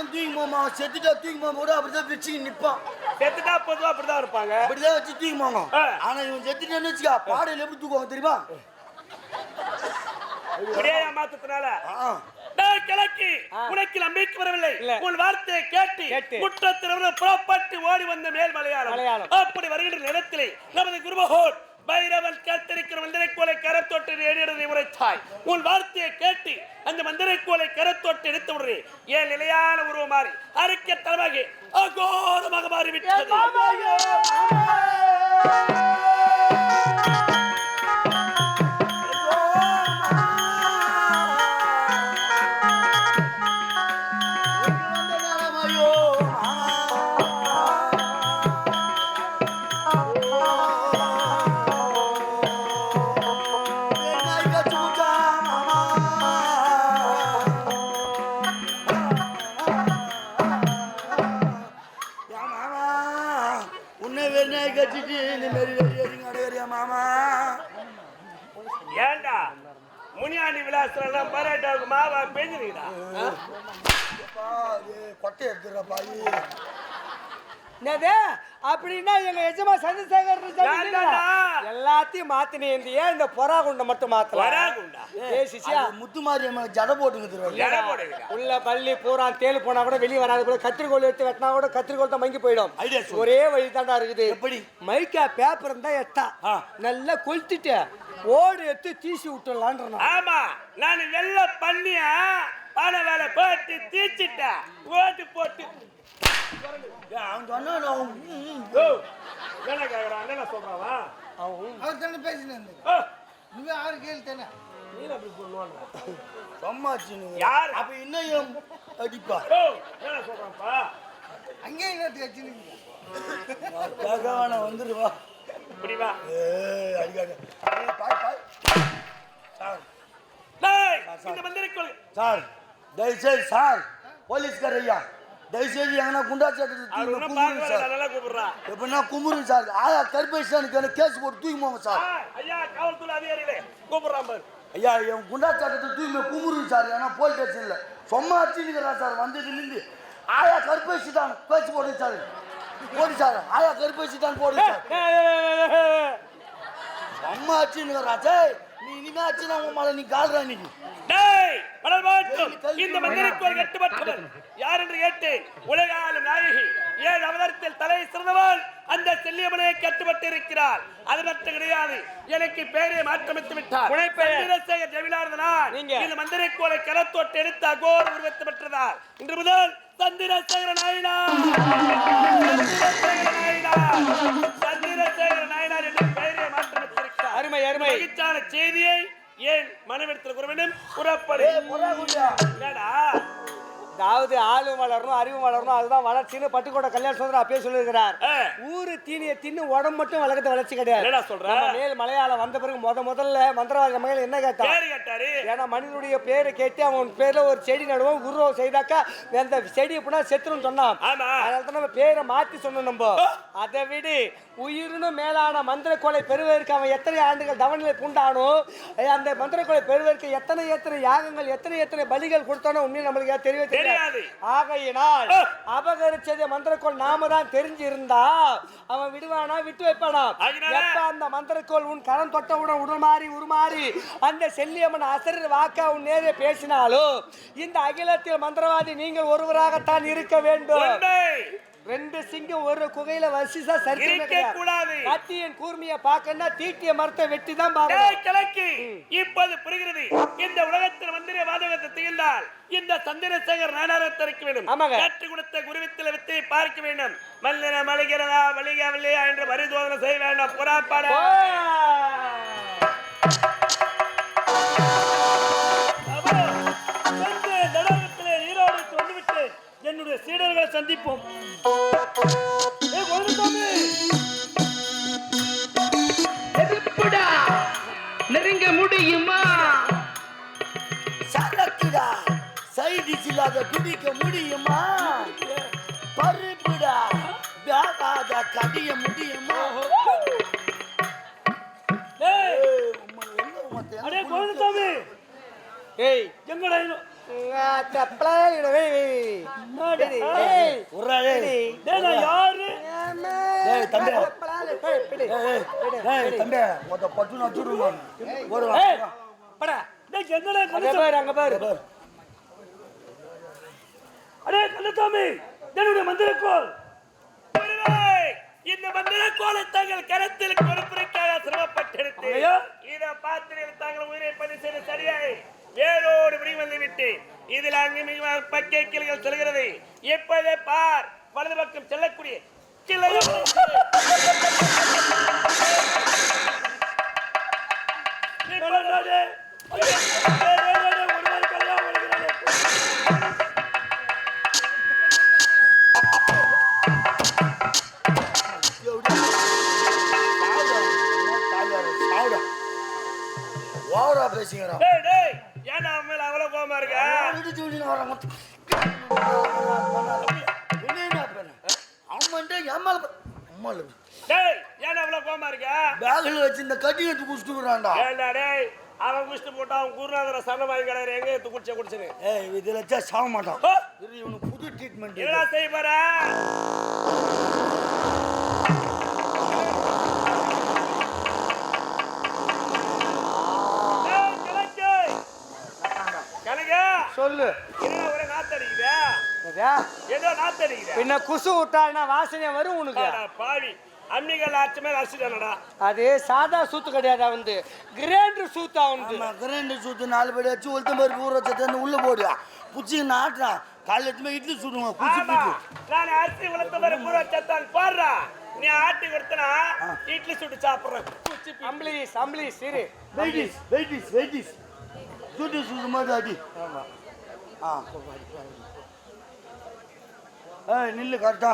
அவன் தூக்கி மாமா செத்துட்டா தூக்கி மாமா கூட அப்படிதான் வச்சு நிப்பான் செத்துட்டா பொதுவா அப்படிதான் இருப்பாங்க அப்படிதான் வச்சு தூக்கி மாமா. ஆனா இவன் செத்துட்டான்னு வச்சுக்கா பாடையில எப்படி தூக்குவாங்க தெரியுமா இப்படியே ஏமாத்தத்தினால ஆ. டேய் கிழக்கு உனக்கு நம்பிக்கை வரவில்லை. உன் வார்த்தையை கேட்டு. குற்றத்திலிருந்து புறப்பட்டு ஓடி வந்த மேல் மலையாளம். அப்படி வருகின்ற நேரத்திலே நமது குருமகோன் பைரவன் கேட்டிருக்கிற மந்திரை கோலை கரத்தொட்டு ஏறியதை உரைத்தாய் உன் வார்த்தையை கேட்டு அந்த மந்திரை கோலை கரத்தொட்டு எடுத்து விடுறேன் ஏன் நிலையான உருவம் மாறி அறிக்கை தலைமாக அகோரமாக மாறிவிட்டது. முனியாண்டி விலாசம் பரோட்டாவுக்கு மாவா பெஞ்சிருக்கா கொட்டை எடுத்துடுறா பாயி. என்னது? அப்படின்னா எங்க எஜமா சந்திரசேகர்? எல்லாத்தையும் மாத்தினேந்தியே இந்த பொறா குண்டை மட்டும் மாத்தல. வராகுண்டா ஏ சிசியா அது முத்து மாரியம்மா ஜட போடுவீங்க உள்ள பள்ளி பூரா தேள் போனா கூட வெளியே வராது கூட கத்திரிக்கோல் எடுத்து வெட்டினா கூட கத்திரிக்கோல் தான் மங்கி போயிடும். ஒரே வழி தாண்டா இருக்குது. எப்படி? மைக்கா பேப்பர் இருந்தா எட்டா. நல்லா கொளுத்திட்டு ஓடு எடுத்து தீசி விட்டுலான்றா ஆமா நான் வெள்ள பண்ணியா பண வேலை போட்டு தீச்சிட்டேன். ஓட்டு போட்டு. அவன் சொன்னா என்ன கேக்குறான் என்ன சொல்றாவா? அவர் தானே பேசினேன் நீங்க ஆறு கேள்வி தானே? நீல அப்படி சொல்லுவாங்க சும்மா வச்சுன்னு. யார்? அப்ப இன்னும் அடிப்பா. ஓ என்ன சொல்றான்ப்பா? அங்கேயும் நேற்று வச்சுருக்கீங்க கேட்க வேணாம் வந்துருவா இப்படி வா ஏய் அடிக்காத ஏய், பாய் பாய். சார். டேய், இந்த மந்திரிக்கொள் சார் தயவுசெய்து சார் போலீஸ்கார் ஐயா தயவுசெய்து எங்கன்னா குண்டா கும்புருங்க பார்க்கல சார். எப்படின்னா ஆயா கருப்பேசானுக்கு எனக்கு கேஸ் போட்டு தூக்கி போங்க சார். ஐயா காவல்துறை அதிகாரிகளே கூப்பிடுறான் பாரு. ஐயா என் குண்டா சட்டத்தை தூக்கி கும்புருங்க சார். ஏன்னா போலீஸ் ஸ்டேஷன்ல சும்மா அடிச்சுக்கிறா சார். வந்தது நின்று ஆயா கருப்பேசி தான். பேச்சு போடுங்க சார். போடு சார். ஆயா கருப்பேசி தான் போடுங்க சார். சும்மா அடிச்சுக்கிறா சார் நீ இனிமே அடிச்சுனா உன் மேல நீ கால்றா நீ மாட்டும். இந்த மந்திரிக்கோள் கட்டுப்பட்டவர் யார் என்று கேட்டேன். உலகாலும் நாயகி. ஏழு அவதாரத்தில் தலை சிறந்தவள். அந்த செல்லியம்மனை கட்டுப்பட்டு இருக்கிறார் அது மட்டும் கிடையாது. எனக்கு பேரை மாற்றமித்து விட்டார். சந்திரசேகர் ஜெமிலார்தனார். இந்த மந்திரிக்கோளை கரத்தொட்டு எடுத்து அகோர உருவத்து பெற்றதார் இன்று முதல் சந்திரசேகர நாயனார். சந்திரசேகர நாயனார். சந்திரசேகர நாயனார் என்று பெயரை மாற்றமிட்டிருக்கிறார் அருமை அருமை. செய்தியை ஏன் மனவெடுத்தில் கூற வேண்டும்? புறப்படு. அதாவது ஆளும் வளரணும் அறிவும் வளரணும் அதுதான் வளர்ச்சின்னு பட்டுக்கோட்டை கல்யாண சுந்தரம் அப்பயே சொல்லியிருக்கிறார். ஊரு தீனியை தின்னு உடம்பு மட்டும் வளர்க்கறது வளர்ச்சி கிடையாது. என்னடா சொல்ற? நம்ம மேல் மலையாளம் வந்த பிறகு முத முதல்ல மந்திரவாதி மகள் என்ன கேட்டாரு. ஏன்னா மனிதனுடைய பேரை கேட்டு அவன் பேர்ல ஒரு செடி நடுவோம் உருவம் செய்தாக்கா அந்த செடி எப்படின்னா செத்துரும் சொன்னான். ஆமா. அதனால தான் நம்ம பேரை மாத்தி சொன்னோம் நம்ம. அதை விடு. உயிரினும் மேலான மந்திர கொலை பெறுவதற்கு அவன் எத்தனை ஆண்டுகள் தவநிலை பூண்டானோ அந்த மந்திர கொலை பெறுவதற்கு எத்தனை எத்தனை யாகங்கள் எத்தனை எத்தனை பலிகள் கொடுத்தானோ உண்மையை நம்மளுக்கு தெரியவே தெரியாது. ஆகையினால். அபகரிச்சதை மந்திரக்கோள் நாம தான் தெரிஞ்சு இருந்தா அவன் விடுவானா விட்டு வைப்பானா அந்த மந்திரக்கோள் உன் கரம் தொட்டவுடன் உருமாறி உருமாறி அந்த செல்லியம்மன் அசரர் வாக்கா உன் நேரே பேசினாலும் இந்த அகிலத்தில் மந்திரவாதி நீங்கள் ஒருவராகத்தான் இருக்க வேண்டும் ரெண்டு சிங்கம் ஒரு குகையில வசிசா இருக்க கூடாது. கத்தியின் கூர்மையை பார்க்கணும்னா தீட்டிய மரத்தை வெட்டி தான் கிழக்கு இப்போது புரிகிறது. இந்த உலகத்தில் மந்திர வாதகத்தை திகழ்ந்தால் இந்த சந்திரசேகர் நாடாரத்தை இருக்க வேண்டும். ஆமாங்க. கற்றுக் கொடுத்த குருவித்தில் வித்தை பார்க்க வேண்டும். மல்லின மலிகிறதா வலிகவில்லையா என்று பரிசோதனை செய்ய வேண்டும். புறாப்பாட. என்னுடைய சீடர்களை சந்திப்போம். நெருங்க முடியுமா? சரக்குடா சைடிஸ் இல்லாத குடிக்க முடியுமா? பருப்புடா! வேகாத கடிய முடியுமா? ஏய்! எங்கடா அடே கந்தசாமி என்னுடைய மந்திரக்கோள் இந்த மந்திரக்கோளை தங்கள் கரத்தில் கொடுப்பதற்காக சிரமப்பட்டிருத்து இதை பார்த்து தாங்கள் உயிரை பதிவு செய்த சரியாய். வேரோடு விடி வந்து விட்டு இதில் அங்கு மிக பக்கை கிளைகள் செல்கிறது. எப்போதே பார் வலது பக்கம் செல்லக்கூடிய கிளைகள் மேல அம்மா. டேய் அவ்வளவு கோவமா இருக்க பேக்ல வச்சு இந்த கட்டி எடுத்து குடிச்சிட்டு இருக்கிறான்டா. ஏன்டா டேய் அவன் குஷ்டு போட்டா அவன் குருநாதர சண்டை வாங்கி கிடக்குற எங்க எடுத்து குடிச்ச குடிச்சுன்னு ஏய், இதுல வச்சா சாக மாட்டான். இது இவனுக்கு புது ட்ரீட்மெண்ட் என்னடா செய்ய போற சொல்லு ஒரே நாத்தடிக்குதா? ஏதோ நாத்தடிக்குதா? பின்ன குசு விட்டான்னா வாசனை வரும் உனக்கு. அடா பாவி அம்மிகள் ஆச்சு மேல அரிசிதானடா அது சாதா சூத்து கிடையாது வந்து கிரைண்டர் சூத்தா வந்து ஆமா, கிரைண்டர் சுத்து நாலு பேர் வச்சு உளுத்த மாதிரி ஊற வச்சு உள்ள போடுவா. புச்சி நாட்டுறான் காலைல எடுத்துமே இட்லி சுடுவான் குச்சி ஆமா போட்டு நான் அரிசி வளர்த்த மாதிரி பூரா சத்தான் பாடுறா. நீ ஆட்டி கொடுத்தனா இட்லி சுட்டு சாப்பிடுறேன். குச்சி பி- அம்பிளிஸ் அம்பிளிஸ் இரு வெயிட்டிஸ் வெயிட்டிஸ் வெயிட்டிஸ் சுட்டு சுடு மாதிரி அடி ஆ. ஏய் நில்லு கரெக்டா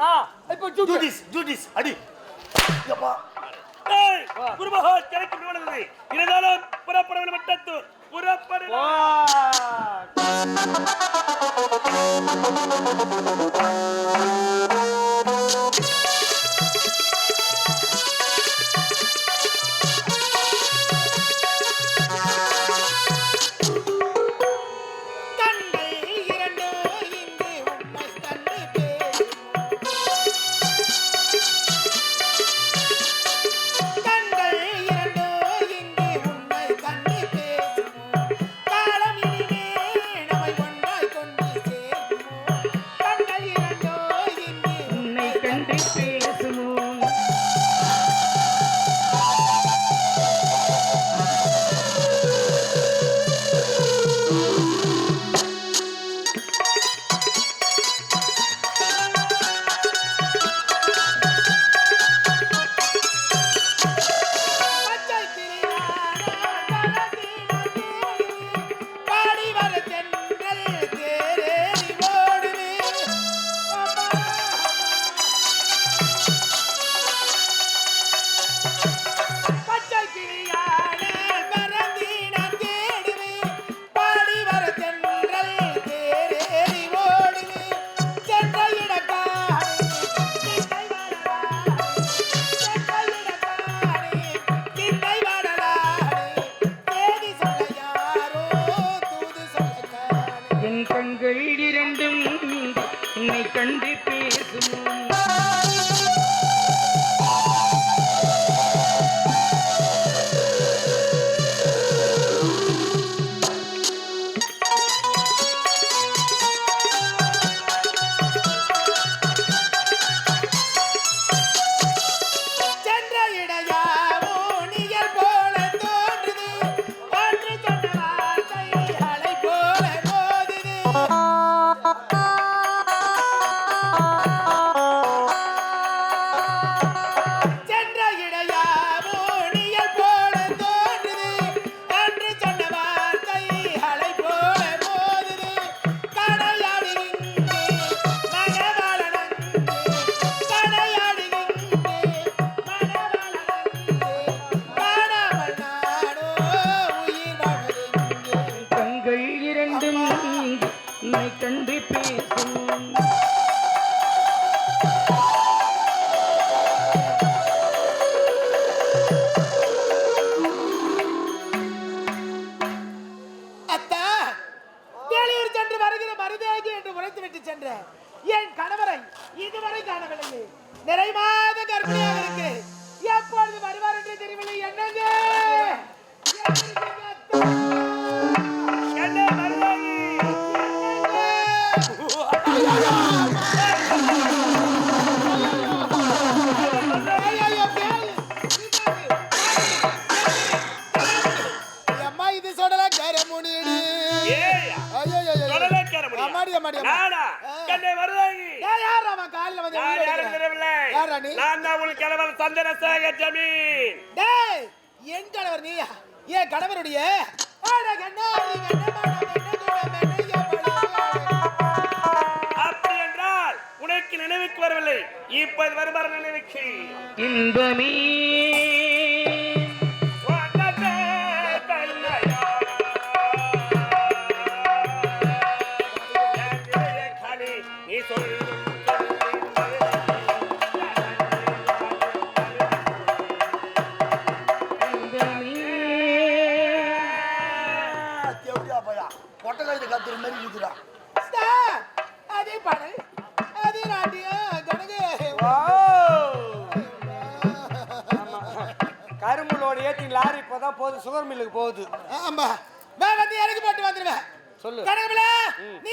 ஆ? இப்போ சுட்டு ஜூடிஸ் ஜூடிஸ் அடி என் கணவருடைய ஆட கண்ணாடி கண்ணமான மென்னகுண மென்னைய படாத. அப்படி என்றால் உனக்கு நினைவுக்கு வரவில்லை. இப்போது வருவார் நினைவுக்கு. இன்பமே எப்படியா பையா? பொட்டை கைது கத்துற மாதிரி இருக்குதா. அதே பாடல் அதே நாட்டியம் கணக்கு கரும்புலோட ஏத்தி லாரி இப்பதான் போகுது சுகர் மில்லுக்கு போகுது. ஆமா. நான் வந்து இறக்கி போட்டு வந்துடுவேன் சொல்லு. கணக்குல நீ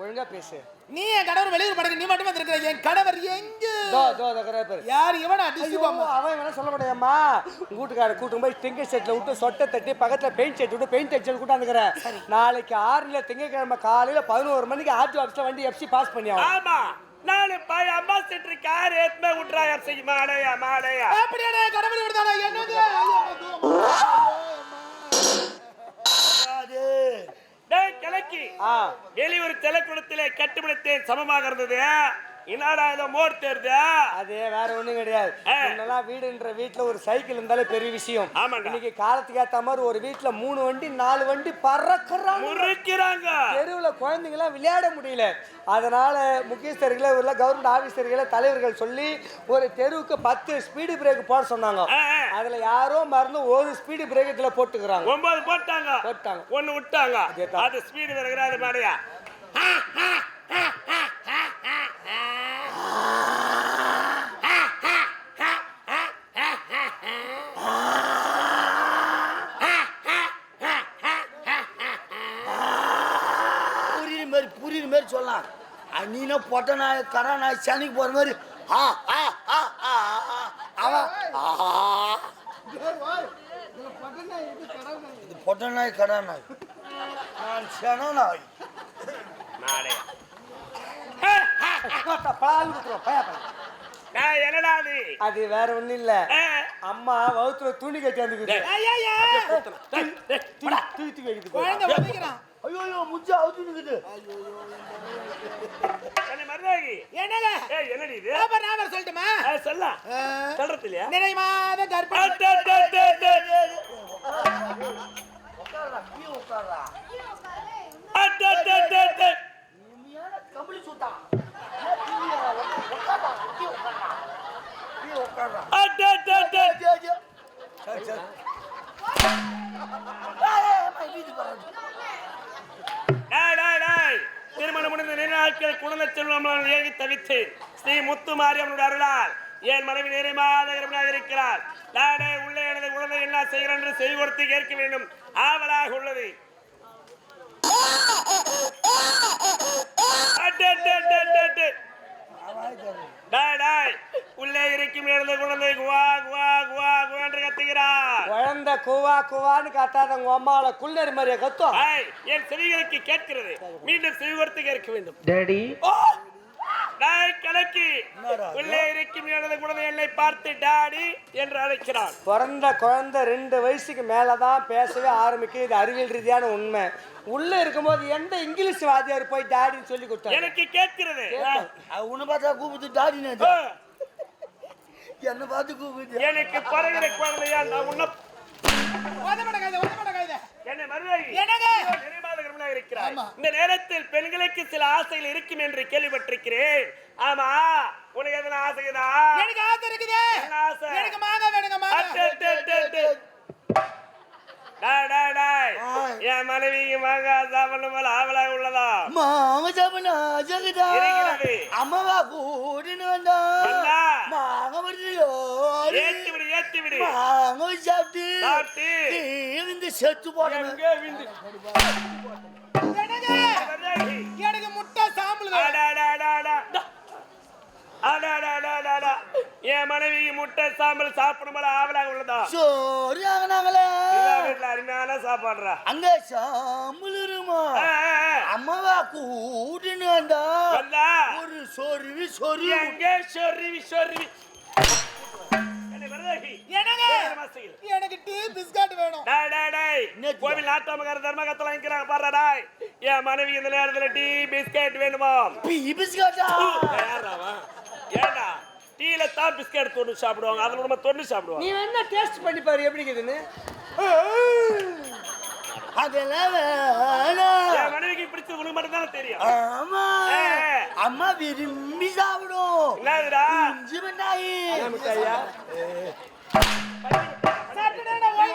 ஒழுங்கா பேசு. நீ என் கணவர் வெளியூர் படகு நீ மட்டும் வந்திருக்கிற என் கணவர் எங்க? தோ தோ தகர பேரு. யார்? இவனா? பாம்பா அவன் வேணா சொல்ல முடியாமா வீட்டுக்கார கூட்டும் போய் திங்க செட்ல விட்டு சொட்டை தட்டி பக்கத்துல பெயிண்ட் செட் விட்டு பெயிண்ட் அடிச்சு கூட்டாந்துக்கிறேன் நாளைக்கு ஆறுல திங்கக்கிழமை காலையில பதினோரு மணிக்கு ஆர்டி ஆஃபீஸ்ல வண்டி எஃப்சி பாஸ் பண்ணி ஆகும் ஆமா. நானு பாய் அம்பாசிடர் கார் ஏத்துமே விட்டுறாயா செய்ய மாடையா மாடையா அப்படியே கணவர் விடுதானா என்னது? அடாடே. டேய் கிழக்கி வெளியூர் தெலக்குளத்திலே கட்டுப்பிடித்தேன் சமமாக இருந்தது என்னடா இதை மோர் தேர்தா அது வேற ஒண்ணும் கிடையாது. முன்னெல்லாம் வீடுன்ற வீட்டுல ஒரு சைக்கிள் இருந்தாலே பெரிய விஷயம். இன்னைக்கு காலத்துக்கு ஏத்த மாதிரி ஒரு வீட்டுல மூணு வண்டி நாலு வண்டி பறக்குறாங்க. முறுக்கிறாங்க. தெருவுல குழந்தைங்க எல்லாம் விளையாட முடியல. அதனால முக்கியஸ்தர்களை உள்ள கவர்மெண்ட் ஆபீசர்களை தலைவர்கள் சொல்லி ஒரு தெருவுக்கு பத்து ஸ்பீடு பிரேக் போட சொன்னாங்க. அதுல யாரோ மறந்து ஒரு ஸ்பீடு பிரேக் இதுல போட்டுக்கிறாங்க. ஒன்பது போட்டாங்க. போட்டாங்க. ஒண்ணு விட்டாங்க. அது ஸ்பீடு மாடையா புரியுற மாதிரி புரியுற மாதிரி சொல்லலாம். நீனா பொட்டை நாய் கரா நாய் சனிக்கு போற மாதிரி ஆ ஆ ஆ ஆ ஆ. அவன் ஆ. இது பொட்டை நாய் கடா நாய். நான் சென நாய். மாடையா பால் ஊத்துறோம், பயா, பயா. டேய், என்னடா அது? அது வேற ஒண்ணும் இல்ல. அம்மா வவுத்துல துணி கட்டி வந்துக்குது. ஐயோ ஐயோ முஜா அவுத்துனுக்குது என்ன மருதாகி என்னங்க ஏய் என்னடி இது நான் வேற சொல்லட்டுமா சொல்லலாம் சொல்றது இல்லையா நிறை மாத அட. உட்கார்றா கீ உட்கார்றா அட, அட, அட, அட. உண்மையான கம்பளி சுத்தா உட்கார்றா கீ உட்கார்றா கீ உட்கார்றா அட, அட, அட. சரி சரி ஏய், ஏய், அம்மா, வீட்டுக்கு வர்றது. டேய், டேய், டேய். திருமணம் முடிந்த நிறைய நாட்கள் குழந்தை செல்வம் ஏகி தவித்து ஸ்ரீ முத்து மாரியம்மனுடைய அருளால் என் மனைவி நேரே மாதகரமாக இருக்கிறார் நானே உள்ளே எனது குழந்தை என்ன செய்கிறேன் என்று செய்து கொடுத்து கேட்க வேண்டும். ஆவலாக உள்ளது. உள்ளே இருக்கும் எனது குழந்தை குவா குவா குவா குவா. கத்துகிறார் குழந்தை கூவா கூவான்னு காத்தாத உங்க அம்மாவோட குள்ளரி மாதிரியே கத்தும். என் செவிகளுக்கு கேட்கிறது. மீண்டும் செவி கொடுத்து கேட்க வேண்டும் டாடி டேய் கணக்கு உள்ளே இருக்கும் எனது குழந்தை என்னை பார்த்து டாடி என்று அழைக்கிறான் பிறந்த குழந்தை ரெண்டு வயசுக்கு மேலதான் பேசவே ஆரம்பிக்கும் இது அறிவியல் ரீதியான உண்மை. உள்ள இருக்கும்போது எந்த இங்கிலீஷ் வாத்தியார் போய் டாடின்னு சொல்லி கொடுத்தாரு? எனக்கு கேட்கிறது. அவ உன்னை பார்த்தா கூப்பிட்டு டாடினே ஆ, என்ன பார்த்து கூப்பிட்டு எனக்கு பிறகுற குழந்தையா நான் உன்ன. இந்த நேரத்தில் பெண்களுக்கு சில ஆசைகள் இருக்கும் என்று கேள்விப்பட்டிருக்கிறேன். ஆமா உனக்கு எதனா ஆசைதா எனக்கு ஆசை இருக்குது. என்ன ஆசை? என் மனைவிக்கு மாங்காய் சாப்பிடணும் போல ஆவலாக உள்ளதா? மாங்க சாப்பிடா ஜெகதா. அம்மாவா கூட்டின்னு வந்தா. வந்தா. மாங்க வருதையோ ஏத்தி விடு ஏத்தி விடு. மாங்க சாப்பிட்டு. சாப்பிட்டு. இந்த செத்து போடணும். விந்து எனக்கு முட்டை சாம்பல் மனைவிக்கு முட்டை சாம்பல் சாப்பிடும் போல ஆவலாக உள்ளதா? சோறு ஆகினாங்களே வீட்டுல அருமையான சாப்பாடுறா. அங்க சாம்பல் இருமா. அம்மாவா கூட்டின்னு வந்தா ஒரு சொருவி சொருவி. எங்கே சொருவி சொருவி. எனக்கு டீ பிஸ்கட் வேணும். டேய், டேய், டேய். கோவில் நாட்டாமக்கார தர்மகத்தெல்லாம் இருக்கிறாங்க பாருடா டேய். என் மனைவி இந்த நேரத்துல டீ பிஸ்கட் வேணுமா? பீ பிஸ்கட்டா? தான் பிஸ்கட் தொட்டு சாப்பிடுவாங்க. அதில் நம்ம தொண்ணு சாப்பிடுவோம் நீ என்ன டேஸ்ட் பண்ணி பாரு எப்படி இருக்குதுன்னு. அதெல்லாம் மனைவிக்கு பிடிச்சது உங்களுக்கு மட்டும் தான் தெரியும். ஆமா. அம்மா விரும்பி சாப்பிடும். என்னதுடா? இஞ்சி மிட்டாயி. மிட்டாயா? சாப்பிடுடா ஓய்வு